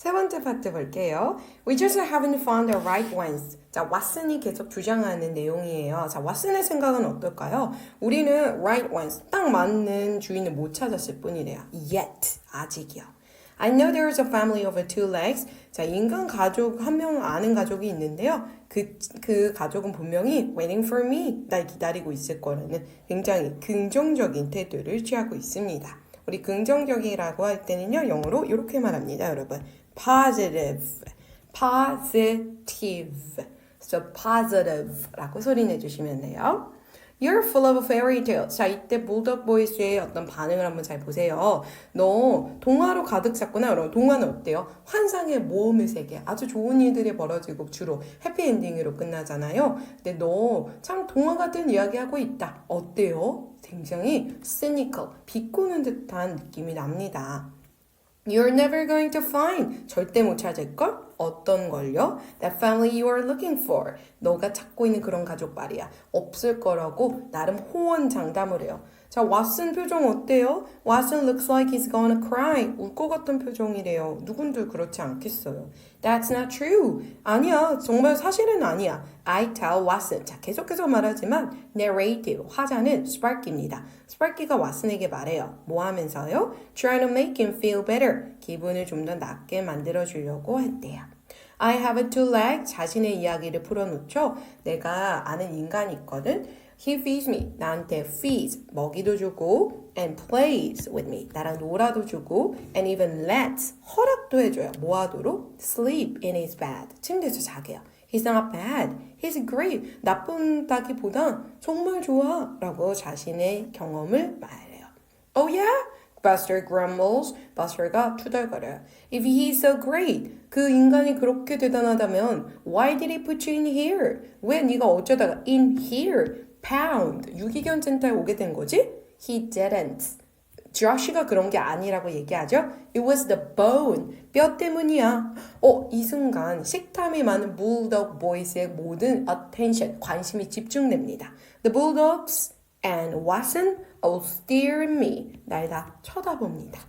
세 번째 파트 볼게요. We just haven't found the right ones. 자, 왓슨이 계속 주장하는 내용이에요. 자, 왓슨의 생각은 어떨까요? 우리는 right ones, 딱 맞는 주인을 못 찾았을 뿐이래요. Yet, 아직이요. I know there is a family of two legs. 자, 인간 가족, 한 명 아는 가족이 있는데요. 그, 그 가족은 분명히 waiting for me. 날 기다리고 있을 거라는 굉장히 긍정적인 태도를 취하고 있습니다. 우리 긍정적이라고 할 때는요, 영어로 이렇게 말합니다, 여러분. Positive, positive. So positive라고 소리 내주시면 돼요. You're full of fairy tales. 자, 이때 bulldog boys의 어떤 반응을 한번 잘 보세요. 너 동화로 가득 찼구나. 여러분, 동화는 어때요? 환상의 모험의 세계. 아주 좋은 일들이 벌어지고 주로 해피엔딩으로 끝나잖아요. 근데 너 참 동화 같은 이야기하고 있다. 어때요? 굉장히 cynical, 비꼬는 듯한 느낌이 납니다. You're never going to find. 절대 못 찾을걸? 어떤 걸요? That family you are looking for. 너가 찾고 있는 그런 가족 말이야. 없을 거라고 나름 호언장담을 해요. 자, 왓슨 표정 어때요? 왓슨 looks like he's gonna cry. 울 것 같은 표정이래요. 누군들 그렇지 않겠어요. That's not true. 아니야. 정말 사실은 아니야. I tell 왓슨. 자, 계속해서 말하지만 narrative, 화자는 스파키입니다. 스파키가 왓슨에게 말해요. 뭐 하면서요? Try to make him feel better. 기분을 좀 더 낫게 만들어 주려고 했대요. I have two legs. 자신의 이야기를 풀어놓죠. 내가 아는 인간이 있거든. He feeds me. 나한테 feeds. 먹이도 주고 and plays with me. 나랑 놀아도 주고 and even lets. 허락도 해줘요. 뭐 하도록? Sleep in his bed. 침대에서 자게요. He's not bad. He's great. 나쁜다기보다 정말 좋아. 라고 자신의 경험을 말해요. Oh yeah? Buster grumbles. Buster가 투덜거려요. If he's so great, 그 인간이 그렇게 대단하다면 why did he put you in here? 왜 네가 어쩌다가 in here, pound, 유기견 센터에 오게 된 거지? He didn't. 조시가 그런 게 아니라고 얘기하죠. It was the bone. 뼈 때문이야. 어, 이 순간 식탐이 많은 bulldog boys의 모든 attention, 관심이 집중됩니다. The bulldogs and Watson all stare at me. 날 다 쳐다봅니다.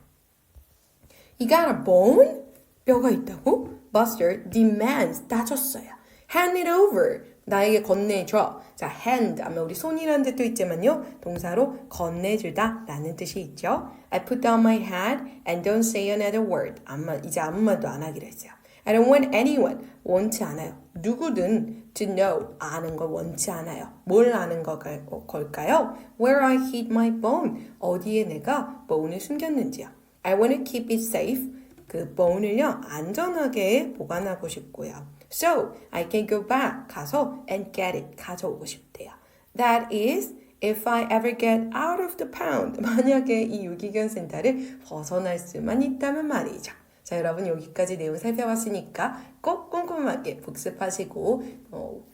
You got a bone? 뼈가 있다고? Buster demands 따졌어요. Hand it over. 나에게 건네줘. 자, hand 하면 우리 손이라는 뜻도 있지만요. 동사로 건네주다 라는 뜻이 있죠. I put down my hand and don't say another word. 아마 이제 아무 말도 안 하기로 했어요. I don't want anyone. 원치 않아요. 누구든 to know. 아는 걸 원치 않아요. 뭘 아는 거- 걸까요? Where I hid my bone. 어디에 내가 bone을 숨겼는지요. I want to keep it safe. 그 bone을요 안전하게 보관하고 싶고요. So I can go back 가서 and get it 가져오고 싶대요. That is if I ever get out of the pound. 만약에 이 유기견 센터를 벗어날 수만 있다면 말이죠. 자 여러분 여기까지 내용 살펴봤으니까 꼭 꼼꼼하게 복습하시고 어,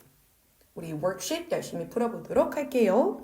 우리 워크शी트 열심히 풀어보도록 할게요.